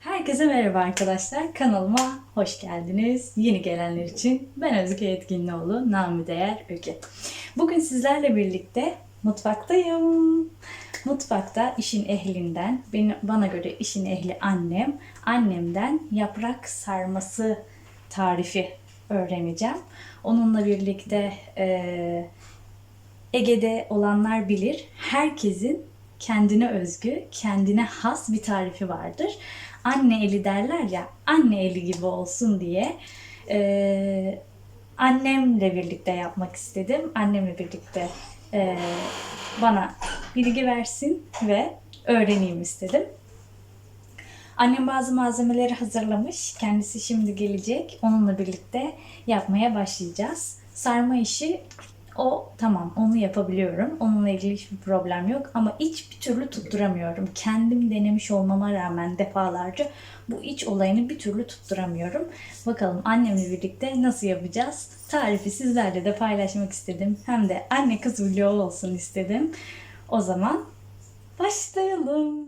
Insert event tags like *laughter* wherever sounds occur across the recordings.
Herkese merhaba arkadaşlar. Kanalıma hoş geldiniz. Yeni gelenler için ben Özge Yetkinlioğlu, namı değer Öge. Bugün sizlerle birlikte mutfaktayım. Mutfakta işin ehlinden, bana göre işin ehli annem, annemden yaprak sarması tarifi öğreneceğim. Onunla birlikte eee Ege'de olanlar bilir. Herkesin kendine özgü, kendine has bir tarifi vardır. Anne eli derler ya, anne eli gibi olsun diye eee, annemle birlikte yapmak istedim. Annemle birlikte eee, bana bilgi versin ve öğreneyim istedim. Annem bazı malzemeleri hazırlamış. Kendisi şimdi gelecek. Onunla birlikte yapmaya başlayacağız. Sarma işi o tamam onu yapabiliyorum. Onunla ilgili hiçbir problem yok ama iç bir türlü tutturamıyorum. Kendim denemiş olmama rağmen defalarca bu iç olayını bir türlü tutturamıyorum. Bakalım annemle birlikte nasıl yapacağız? Tarifi sizlerle de paylaşmak istedim. Hem de anne kız vlog olsun istedim. O zaman başlayalım.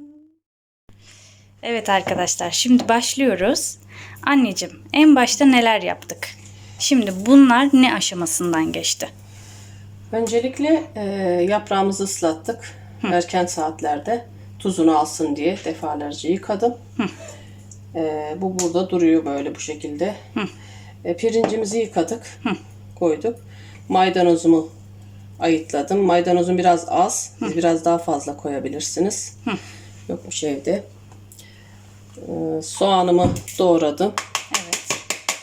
Evet arkadaşlar şimdi başlıyoruz. Anneciğim en başta neler yaptık? Şimdi bunlar ne aşamasından geçti? Öncelikle e, yaprağımızı ıslattık. Erken saatlerde tuzunu alsın diye defalarca yıkadım. E, bu burada duruyor böyle bu şekilde. E, pirincimizi yıkadık. Koyduk. Maydanozumu ayıtladım. Maydanozum biraz az. Siz biraz daha fazla koyabilirsiniz. Yokmuş evde. E, soğanımı doğradım. Evet.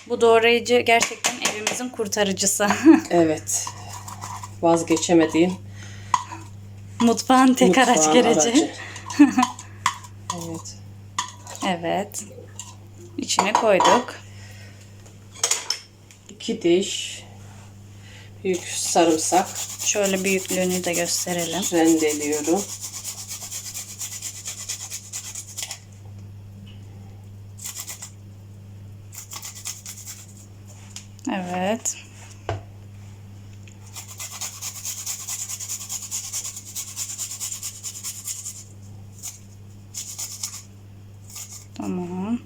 Bu doğrayıcı gerçekten evimizin kurtarıcısı. *laughs* Evet. Vazgeçemediğim Mutfağın tek araç mutfağın gereci. aracı. evet. Evet. İçine koyduk. İki diş büyük sarımsak Şöyle büyüklüğünü de gösterelim. rendeliyorum. Evet. Tamam.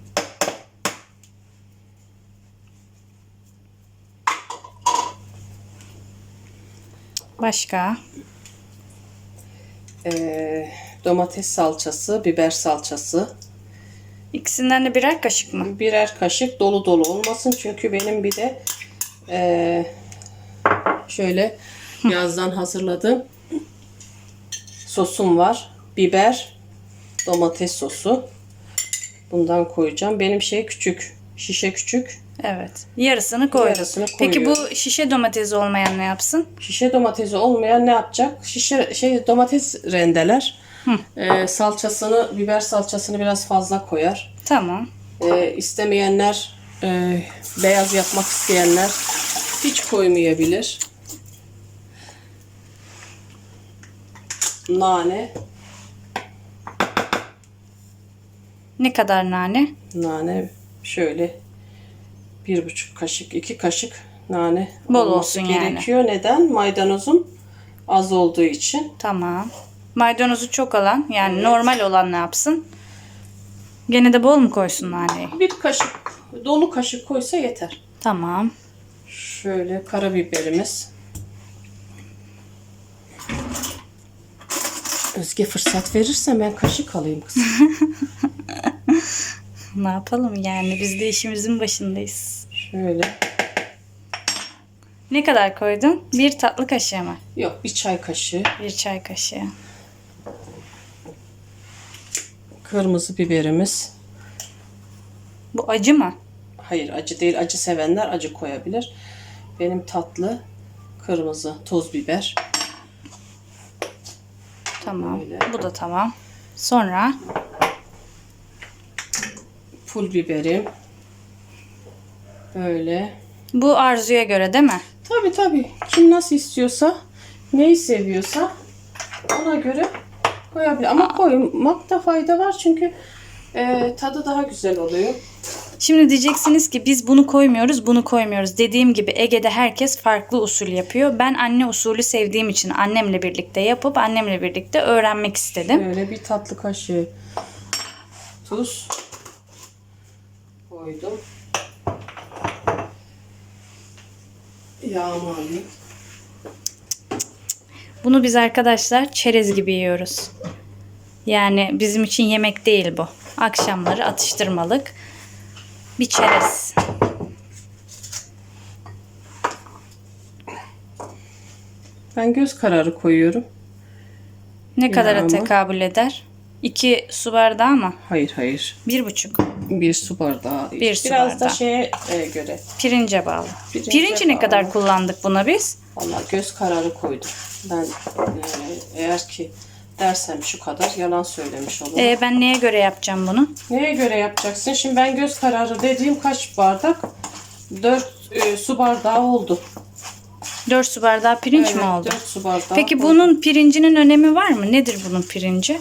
Başka? Ee, domates salçası, biber salçası. İkisinden de birer kaşık mı? Birer kaşık dolu dolu olmasın. Çünkü benim bir de ee, şöyle yazdan hazırladığım sosum var. Biber, domates sosu. Bundan koyacağım. Benim şey küçük. Şişe küçük. Evet. Yarısını koyduk. Yarısını Peki bu şişe domatesi olmayan ne yapsın? Şişe domatesi olmayan ne yapacak? Şişe şey domates rendeler. Ee, salçasını, biber salçasını biraz fazla koyar. Tamam. Ee, istemeyenler, e, beyaz yapmak isteyenler hiç koymayabilir. Nane, Ne kadar nane? nane şöyle bir buçuk kaşık, iki kaşık nane Bol olması olsun yani. gerekiyor. Neden? Maydanozum az olduğu için. Tamam. Maydanozu çok olan yani normal olan ne yapsın? Gene de bol mu koysun naneyi? Bir kaşık, dolu kaşık koysa yeter. Tamam. Şöyle karabiberimiz. Özge fırsat verirse ben kaşık alayım kızım. *laughs* Ne yapalım yani biz de işimizin başındayız. Şöyle. Ne kadar koydun? Bir tatlı kaşığı mı? Yok bir çay kaşığı. Bir çay kaşığı. Kırmızı biberimiz. Bu acı mı? Hayır acı değil. Acı sevenler acı koyabilir. Benim tatlı kırmızı toz biber. Tamam. Öyle. Bu da tamam. Sonra Pul biberim. Böyle. bu arzuya göre değil mi? Tabi tabi. Kim nasıl istiyorsa, neyi seviyorsa ona göre koyabilir. Ama koymakta fayda var çünkü e, tadı daha güzel oluyor. Şimdi diyeceksiniz ki biz bunu koymuyoruz, bunu koymuyoruz. Dediğim gibi Ege'de herkes farklı usul yapıyor. Ben anne usulü sevdiğim için annemle birlikte yapıp annemle birlikte öğrenmek istedim. Böyle bir tatlı kaşığı tuz koydum. Yağımı alayım. Bunu biz arkadaşlar çerez gibi yiyoruz. Yani bizim için yemek değil bu. Akşamları atıştırmalık bir çerez. Ben göz kararı koyuyorum. Ne kadara Yağımı. tekabül eder? 2 su bardağı mı? Hayır hayır. Bir buçuk. Bir su bardağı. Bir su Biraz da bardağı. şeye e, göre. Pirince bağlı. Pirince Pirinci ne bağlı. kadar kullandık buna biz? Valla göz kararı koydum. Ben e, eğer ki dersem şu kadar yalan söylemiş olurum. Ee, ben neye göre yapacağım bunu? Neye göre yapacaksın? Şimdi ben göz kararı dediğim kaç bardak? 4 su bardağı oldu. 4 su bardağı pirinç mi Evet, oldu? 4 su bardağı. Peki oldu. bunun pirincinin önemi var mı? Nedir bunun pirinci?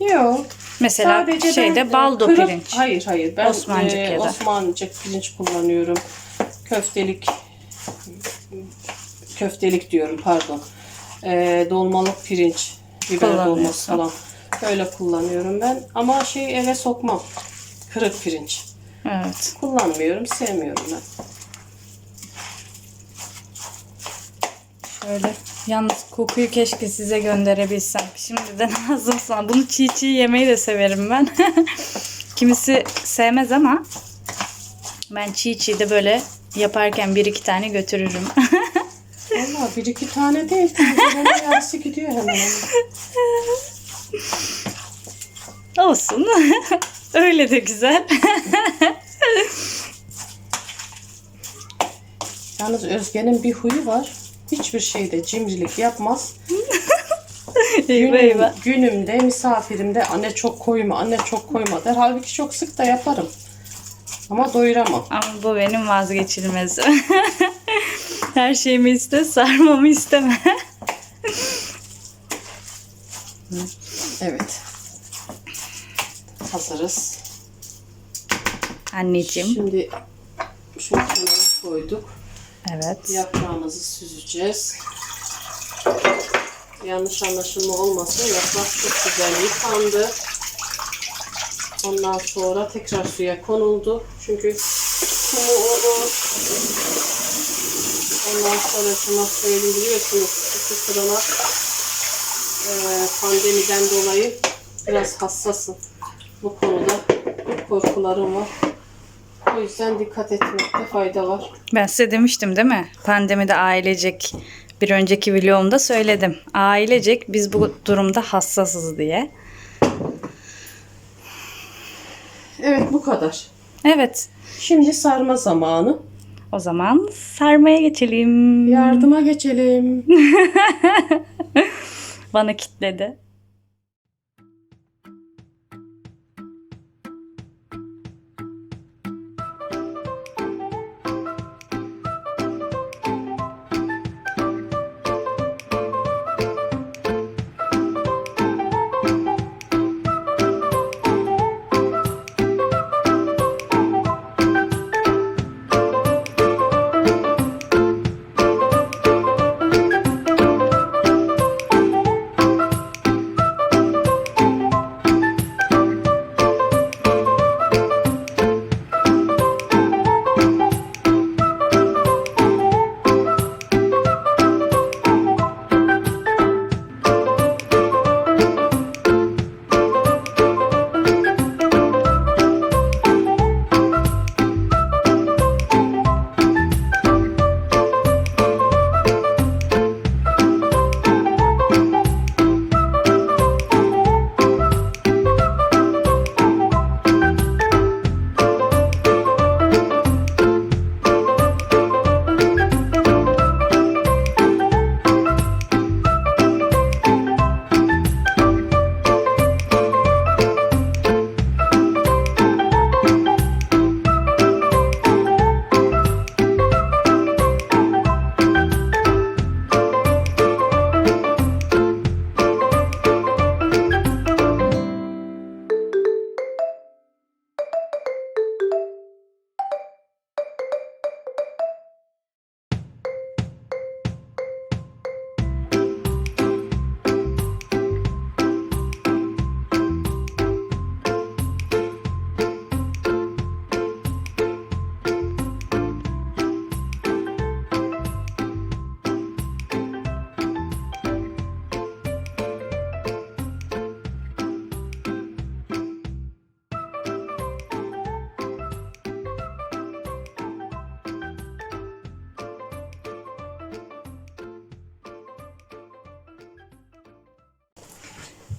Yok. Mesela Sadece şeyde ben, e, baldo kırık- pirinç. Hayır hayır. Ben Osmancık e. Osmancık pirinç kullanıyorum. Köftelik köftelik diyorum pardon. E, dolmalık pirinç. Biber dolması falan. Öyle kullanıyorum ben. Ama şey eve sokmam. Kırık pirinç. Evet. Kullanmıyorum. Sevmiyorum ben. Şöyle. Yalnız kokuyu keşke size gönderebilsem. Şimdiden *laughs* ağzım sana. Bunu çiğ çiğ yemeyi de severim ben. *laughs* Kimisi sevmez ama ben çiğ çiğ de böyle yaparken bir iki tane götürürüm. *laughs* Valla bir iki tane değil. Yarısı gidiyor hemen. Olsun. *laughs* Öyle de güzel. Yalnız Özge'nin bir huyu var. Hiçbir şeyde cimrilik yapmaz. *laughs* Günüm, eyvah. günümde misafirimde anne çok koyma anne çok koyma der. Halbuki çok sık da yaparım. Ama doyuramam. Ama bu benim vazgeçilmezim. *laughs* Her şeyimi iste, sarmamı isteme. Evet. Hazırız. Anneciğim. Şimdi şunu kenara koyduk. Evet. Yaprağımızı süzeceğiz. Yanlış anlaşılma olmasın. Yaprak çok güzel yıkandı. Ondan sonra tekrar suya konuldu. Çünkü kumu olur. Ondan sonra söyleyeyim biliyorsunuz şu sırana eee, pandemiden dolayı biraz hassasım. Bu konuda korkularım var. O yüzden dikkat etmekte fayda var. Ben size demiştim değil mi? Pandemide ailecek bir önceki vlogumda söyledim. Ailecek biz bu durumda hassasız diye. Evet bu kadar. Evet. Şimdi sarma zamanı. O zaman sarmaya geçelim. Yardıma geçelim. *laughs* Bana kitledi.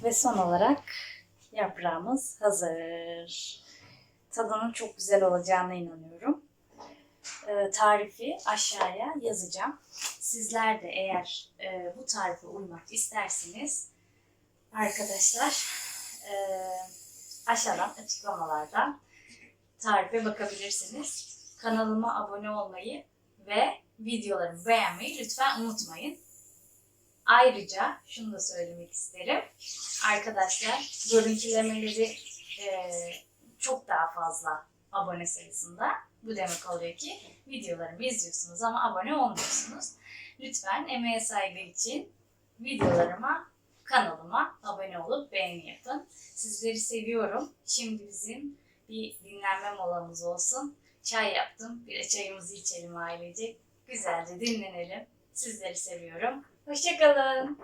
Ve son olarak yaprağımız hazır. Tadının çok güzel olacağına inanıyorum. Ee, tarifi aşağıya yazacağım. Sizler de eğer e, bu tarife uymak isterseniz arkadaşlar e, aşağıdan açıklamalardan tarife bakabilirsiniz. Kanalıma abone olmayı ve videolarımı beğenmeyi lütfen unutmayın. Ayrıca şunu da söylemek isterim. Arkadaşlar görüntülemeleri e, çok daha fazla abone sayısında. Bu demek oluyor ki videolarımı izliyorsunuz ama abone olmuyorsunuz. Lütfen emeğe saygı için videolarıma, kanalıma abone olup beğeni yapın. Sizleri seviyorum. Şimdi bizim bir dinlenme molamız olsun. Çay yaptım. Bir de çayımızı içelim ailecek. Güzelce dinlenelim. Sizleri seviyorum. Hoşçakalın.